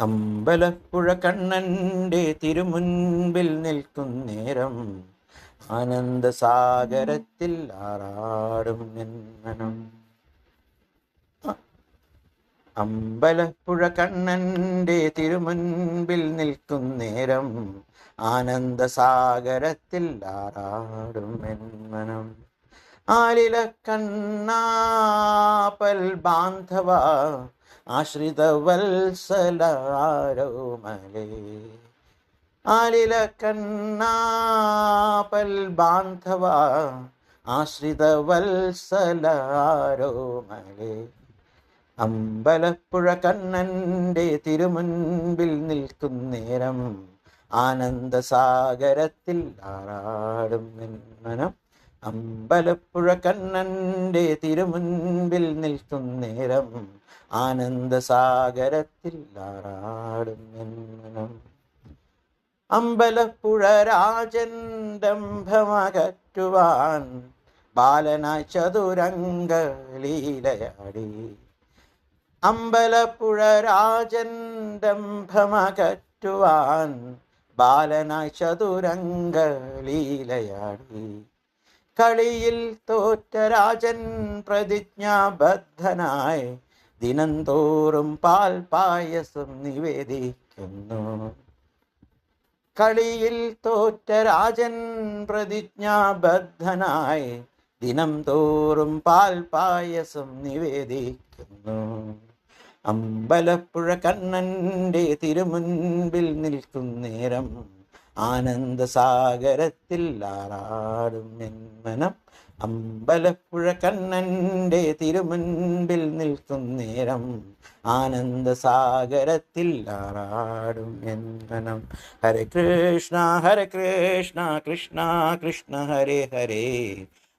അമ്പലപ്പുഴ കണ്ണന്റെ തിരുമുൻപിൽ നിൽക്കും നേരം ആനന്ദസാഗരത്തിൽ ആറാടും എൻ മനം അമ്പലപ്പുഴ കണ്ണന്റെ തിരുമുൻപിൽ നിൽക്കും നേരം ആനന്ദസാഗരത്തിൽ ആറാടും എന്നനം ആലില കണ്ണാപ്പൽ ബാന്ധവ ആശ്രിത വത്സലാരോമലേ ആലില കണ്ണാപൽ ബാന്ധവ ആശ്രിത വത്സലാരോമലേ അമ്പലപ്പുഴ കണ്ണന്റെ തിരുമുൻപിൽ നിൽക്കുന്നേരം ആനന്ദസാഗരത്തിൽ ആറാടും എൻ മനം അമ്പലപ്പുഴ കണ്ണന്റെ തിരുമുൻപിൽ നിൽക്കും നേരം ആനന്ദസാഗരത്തിൽ ആറാടും അമ്പലപ്പുഴ രാജൻ ഡംഭമകറ്റുവാൻ ബാലനായി ചതുരംഗ ലീലയാടി അമ്പലപ്പുഴ രാജൻ ഡംഭമകറ്റുവാൻ ബാലനായി ചതുരംഗ ലീലയാടി കളിയിൽ തോറ്റ രാജൻ പ്രതിജ്ഞാബദ്ധനായി ദിനം തോറും പാൽ പായസം നിവേദിക്കുന്നു. കളിയിൽ തോറ്റ രാജൻ പ്രതിജ്ഞാബദ്ധനായി ദിനം തോറും പാൽ പായസം നിവേദിക്കുന്നു. അമ്പലപ്പുഴ കണ്ണന്റെ തിരുമുൻപിൽ നിൽക്കും നേരം ആനന്ദസാഗരത്തിൽ ആറാടും എൻമനം അമ്പലപ്പുഴ കണ്ണന്റെ തിരുമുൻപിൽ നിൽക്കും നേരം. ആനന്ദസാഗരത്തിൽ ആറാടും എൻമനം ഹരേ കൃഷ്ണ ഹരേ കൃഷ്ണ കൃഷ്ണ കൃഷ്ണ ഹരേ ഹരേ.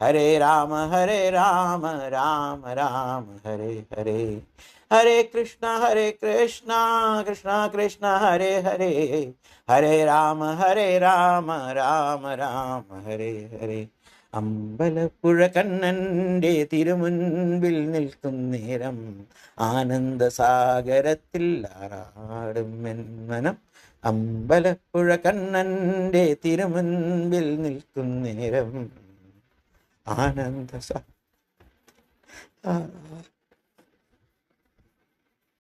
ഹരേ രാമ ഹരേ രാമ രാമ രാമ ഹരേ ഹരേ. ഹരേ കൃഷ്ണ ഹരേ കൃഷ്ണ കൃഷ്ണ കൃഷ്ണ ഹരേ ഹരേ. ഹരേ രാമ ഹരേ രാമ രാമ രാമ ഹരേ ഹരേ. അമ്പലപ്പുഴ കണ്ണന്റെ തിരുമുൻപിൽ നിൽക്കും നേരം ആനന്ദസാഗരത്തിൽ ആറാടും മനം അമ്പലപ്പുഴ കണ്ണന്റെ തിരുമുൻപിൽ നിൽക്കും നേരം ఆనంద స